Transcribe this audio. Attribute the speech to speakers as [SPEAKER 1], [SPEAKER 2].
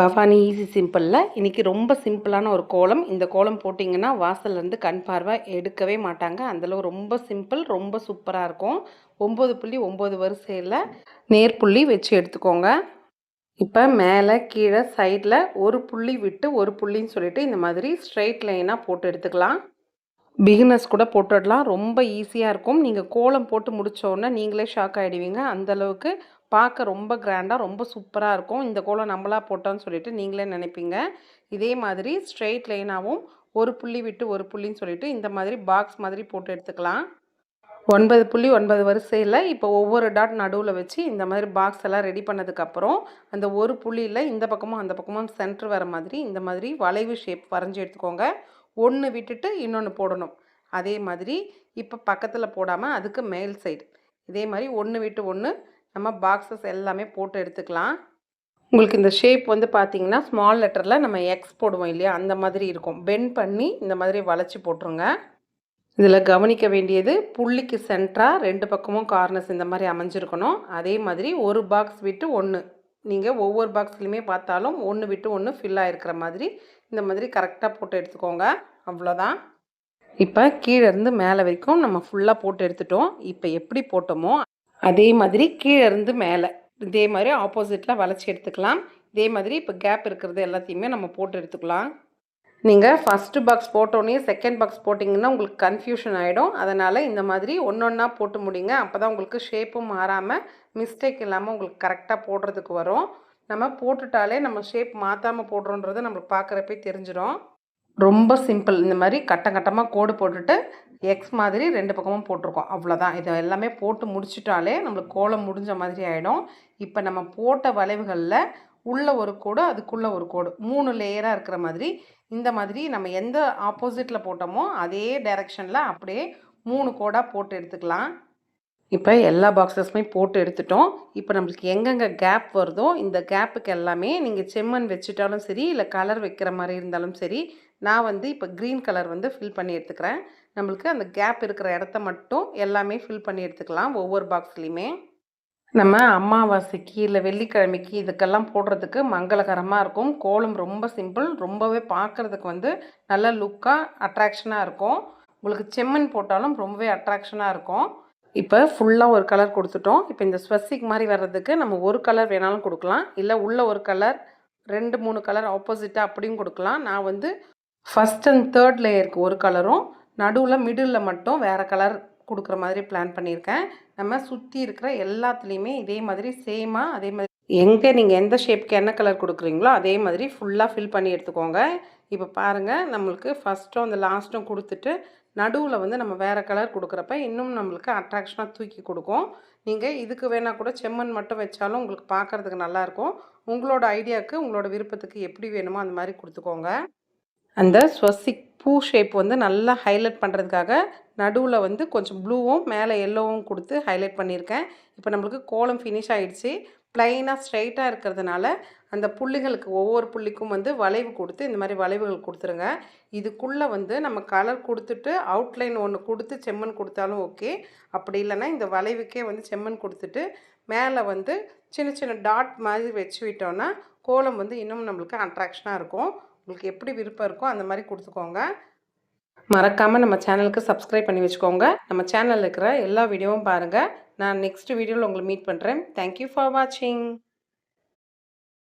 [SPEAKER 1] Bhavani easy சிம்பிளில் இன்றைக்கி ரொம்ப சிம்பிளான ஒரு கோலம். இந்த கோலம் போட்டிங்கன்னா வாசல்லேருந்து கண் பார்வை எடுக்கவே மாட்டாங்க. அந்தளவு ரொம்ப சிம்பிள் ரொம்ப சூப்பராக இருக்கும். ஒம்பது புள்ளி ஒம்பது வரிசையில் நேர்புள்ளி வச்சு எடுத்துக்கோங்க. இப்போ மேலே கீழே சைடில் ஒரு புள்ளி விட்டு ஒரு புள்ளின்னு சொல்லிட்டு இந்த மாதிரி ஸ்ட்ரைட் லைனாக போட்டு எடுத்துக்கலாம். பிகினர்ஸ் கூட போட்டுடலாம். ரொம்ப ஈஸியாக இருக்கும். நீங்கள் கோலம் போட்டு முடித்தோடனே நீங்களே ஷாக் ஆகிடுவீங்க அந்தளவுக்கு பார்க்க ரொம்ப கிராண்டாக ரொம்ப சூப்பராக இருக்கும். இந்த கோலம் நம்மளாக போட்டோம்னு சொல்லிட்டு நீங்களே நினைப்பீங்க. இதே மாதிரி ஸ்ட்ரெயிட் லைனாகவும் ஒரு புள்ளி விட்டு ஒரு புள்ளின்னு சொல்லிட்டு இந்த மாதிரி பாக்ஸ் மாதிரி போட்டு எடுத்துக்கலாம். ஒன்பது புள்ளி ஒன்பது வரிசையில் இப்போ ஒவ்வொரு டாட் நடுவில் வச்சு இந்த மாதிரி பாக்ஸ் எல்லாம் ரெடி பண்ணதுக்கப்புறம் அந்த ஒரு புள்ளியில் இந்த பக்கமும் அந்த பக்கமும் சென்டர் வர மாதிரி இந்த மாதிரி வளைவு ஷேப் வரைஞ்சி எடுத்துக்கோங்க. ஒன்று விட்டுட்டு இன்னொன்று போடணும். அதே மாதிரி இப்போ பக்கத்தில் போடாமல் அதுக்கு மேல் சைடு இதே மாதிரி ஒன்று விட்டு ஒன்று நம்ம பாக்ஸஸ் எல்லாமே போட்டு எடுத்துக்கலாம். உங்களுக்கு இந்த ஷேப் வந்து பார்த்தீங்கன்னா ஸ்மால் லெட்டரில் நம்ம எக்ஸ் போடுவோம் இல்லையா? அந்த மாதிரி இருக்கும். பென் பண்ணி இந்த மாதிரி வளைச்சி போட்டுருங்க. இதில் கவனிக்க வேண்டியது புள்ளிக்கு சென்டராக ரெண்டு பக்கமும் கார்னர்ஸ் இந்த மாதிரி அமைஞ்சிருக்கணும். அதே மாதிரி ஒரு பாக்ஸ் விட்டு ஒன்று நீங்கள் ஒவ்வொரு பாக்ஸ்லையுமே பார்த்தாலும் ஒன்று விட்டு ஒன்று ஃபில் ஆகிருக்கிற மாதிரி இந்த மாதிரி கரெக்டாக போட்டு எடுத்துக்கோங்க. அவ்வளோதான். இப்போ கீழேருந்து மேலே வரைக்கும் நம்ம ஃபுல்லாக போட்டு எடுத்துட்டோம். இப்போ எப்படி போட்டோமோ அதே மாதிரி கீழே இருந்து மேலே. இதே மாதிரி ஆப்போசிட்டில் வளைச்சி எடுத்துக்கலாம். இதே மாதிரி இப்போ கேப் இருக்கிறது எல்லாத்தையுமே நம்ம போட்டு எடுத்துக்கலாம். நீங்கள் ஃபஸ்ட்டு பாக்ஸ் போட்டோன்னே செகண்ட் பாக்ஸ் போட்டிங்கன்னா உங்களுக்கு கன்ஃபியூஷன் ஆகிடும் அதனால் இந்த மாதிரி ஒன்று ஒன்றா போட்டு முடிங்க. அப்போ தான் உங்களுக்கு ஷேப்பும் மாறாமல் மிஸ்டேக் இல்லாமல் உங்களுக்கு கரெக்டாக போடுறதுக்கு வரும். நம்ம போட்டுட்டாலே நம்ம ஷேப் மாற்றாமல் போடுறோன்றது நம்மளுக்கு பார்க்குறப்பே தெரிஞ்சிடும். ரொம்ப சிம்பிள் இந்த மாதிரி கட்டம் கட்டமாக கோடு போட்டுட்டு எக்ஸ் மாதிரி ரெண்டு பக்கமும் போட்டிருக்கோம். அவ்வளோதான் இதை எல்லாமே போட்டு முடிச்சிட்டாலே நம்மளுக்கு கோலம் முடிஞ்ச மாதிரி ஆகிடும் இப்போ நம்ம போட்ட வளைவுகளில் உள்ள ஒரு கோடு அதுக்குள்ளே ஒரு கோடு. மூணு லேயராக இருக்கிற மாதிரி இந்த மாதிரி நம்ம எந்த ஆப்போசிட்டில் போட்டோமோ அதே டைரெக்ஷனில் அப்படியே மூணு கோடாக போட்டு எடுத்துக்கலாம். இப்போ எல்லா பாக்ஸஸுமே போட்டு எடுத்துட்டோம். இப்போ நம்மளுக்கு எங்கெங்கே கேப் வருதோ இந்த கேப்புக்கு எல்லாமே நீங்கள் செம்மண் வச்சுட்டாலும் சரி இல்லை கலர் வைக்கிற மாதிரி இருந்தாலும் சரி நான் வந்து இப்போ க்ரீன் கலர் வந்து ஃபில் பண்ணி எடுத்துக்கிறேன். நம்மளுக்கு அந்த கேப் இருக்கிற இடத்த மட்டும் எல்லாமே ஃபில் பண்ணி எடுத்துக்கலாம் ஒவ்வொரு பாக்ஸ்லேயுமே நம்ம அமாவாசைக்கு இல்லை வெள்ளிக்கிழமைக்கு இதுக்கெல்லாம் போடுறதுக்கு மங்களகரமாக இருக்கும். கோலம் ரொம்ப சிம்பிள் ரொம்பவே பார்க்குறதுக்கு வந்து நல்ல லுக்காக அட்ராக்ஷனாக இருக்கும். உங்களுக்கு செம்மண் போட்டாலும் ரொம்பவே அட்ராக்ஷனாக இருக்கும். இப்போ ஃபுல்லாக ஒரு கலர் கொடுத்துட்டோம். இப்போ இந்த ஸ்வெஸ்ஸிக் மாதிரி வர்றதுக்கு நம்ம ஒரு கலர் வேணாலும் கொடுக்கலாம். இல்லை உள்ள ஒரு கலர் ரெண்டு மூணு கலர் ஆப்போசிட்டாக அப்படியும் கொடுக்கலாம். நான் வந்து ஃபஸ்ட் அண்ட் தேர்ட் லேயருக்கு ஒரு கலரும் நடுவில் மிடில் மட்டும் வேறு கலர் கொடுக்குற மாதிரி பிளான் பண்ணியிருக்கேன். நம்ம சுற்றி இருக்கிற எல்லாத்துலேயுமே இதே மாதிரி சேமாக அதே மாதிரி எங்கே நீங்கள் எந்த ஷேப்க்கு என்ன கலர் கொடுக்குறீங்களோ அதே மாதிரி ஃபுல்லாக ஃபில் பண்ணி எடுத்துக்கோங்க. இப்போ பாருங்கள் நம்மளுக்கு ஃபஸ்ட்டும் அந்த லாஸ்ட்டும் கொடுத்துட்டு நடுவில் வந்து நம்ம வேறு கலர் கொடுக்குறப்ப இன்னும் நம்மளுக்கு அட்ராக்ஷனாக தூக்கி கொடுக்கும். நீங்கள் இதுக்கு வேணால் கூட செம்மண் மட்டும் வச்சாலும் உங்களுக்கு பார்க்குறதுக்கு நல்லாயிருக்கும் உங்களோட ஐடியாவுக்கு உங்களோட விருப்பத்துக்கு எப்படி வேணுமோ அந்த மாதிரி கொடுத்துக்கோங்க. அந்த ஸ்வஸ்திக் பூ ஷேப் வந்து நல்லா ஹைலைட் பண்ணுறதுக்காக நடுவில் வந்து கொஞ்சம் ப்ளூவும் மேலே எல்லோவும் கொடுத்து ஹைலைட் பண்ணியிருக்கேன். இப்போ நம்மளுக்கு கோலம் ஃபினிஷ் ஆகிடுச்சு ப்ளைனாக ஸ்ட்ரைட்டாக இருக்கிறதுனால அந்த புள்ளிகளுக்கு ஒவ்வொரு புள்ளிக்கும் வந்து வளைவு கொடுத்து இந்த மாதிரி வளைவுகள் கொடுத்துருங்க. இதுக்குள்ளே வந்து நம்ம கலர் கொடுத்துட்டு அவுட்லைன் ஒன்று கொடுத்து செம்மண் கொடுத்தாலும் ஓகே அப்படி இல்லைன்னா இந்த வளைவுக்கே வந்து செம்மண் கொடுத்துட்டு மேலே வந்து சின்ன சின்ன டாட் மாதிரி வச்சு விட்டோன்னா கோலம் வந்து இன்னும் நம்மளுக்கு அட்ராக்ஷனாக இருக்கும். உங்களுக்கு எப்படி விருப்பம் இருக்கோ அந்த மாதிரி கொடுத்துக்கோங்க. மறக்காமல் நம்ம சேனலுக்கு சப்ஸ்கிரைப் பண்ணி வச்சுக்கோங்க. நம்ம சேனலில் இருக்கிற எல்லா வீடியோவும் பாருங்கள் நான் நெக்ஸ்ட் வீடியோவில் உங்களை மீட் பண்ணுறேன் தேங்க்யூ ஃபார் வாட்சிங்